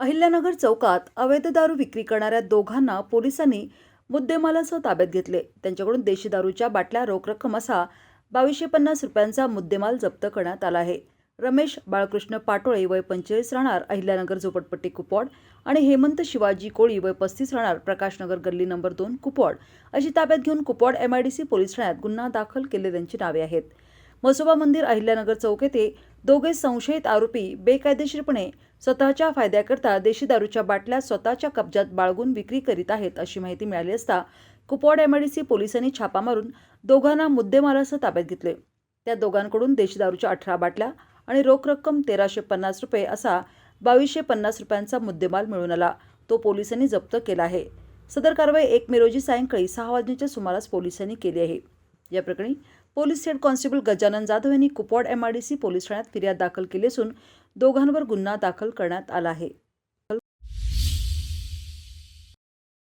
अहिल्यानगर चौकात अवैध दारू विक्री करणाऱ्या दोघांना पोलिसांनी मुद्देमालासह ताब्यात घेतले. त्यांच्याकडून देशी दारूच्या बाटल्या रोख रक्कम असा बावीसशे पन्नास रुपयांचा मुद्देमाल जप्त करण्यात आला आहे. रमेश बाळकृष्ण पाटोळे वय पंचेचाळीस राहणार अहिल्यानगर झोपडपट्टी कुपवाड आणि हेमंत शिवाजी कोळी वय पस्तीस राहणार प्रकाशनगर गल्ली नंबर दोन कुपवाड. अशी ताब्यात घेऊन कुपवाड एमआयडीसी पोलीस ठाण्यात गुन्हा दाखल केले त्यांची नावे आहेत. मसोबा मंदिर अहिल्यानगर चौक येथे दोघे संशयित आरोपी बेकायदेशीरपणे स्वतःच्या फायद्याकरता देशी दारूच्या बाटल्या स्वतःच्या कब्जात बाळगून विक्री करीत आहेत अशी माहिती मिळाली असता कुपवाड एमआयडीसी पोलिसांनी छापा मारून दोघांना मुद्देमालासह ताब्यात घेतले. त्या दोघांकडून देशी दारूच्या अठरा बाटल्या आणि रोख रक्कम तेराशे पन्नास रुपये असा बावीसशे पन्नास रुपयांचा मुद्देमाल मिळून आला. तो पोलिसांनी जप्त केला आहे. सदर कारवाई एक मे रोजी सायंकाळी सहा वाजण्याच्या सुमारास पोलिसांनी केली आहे. या प्रकरणी police head constable Gajanan Jadhav यांनी कुपवाड एमआयडीसी पोलीस ठाण्यात फिर्याद दाखल केली असून दोघांवर गुन्हा दाखल करण्यात आला आहे.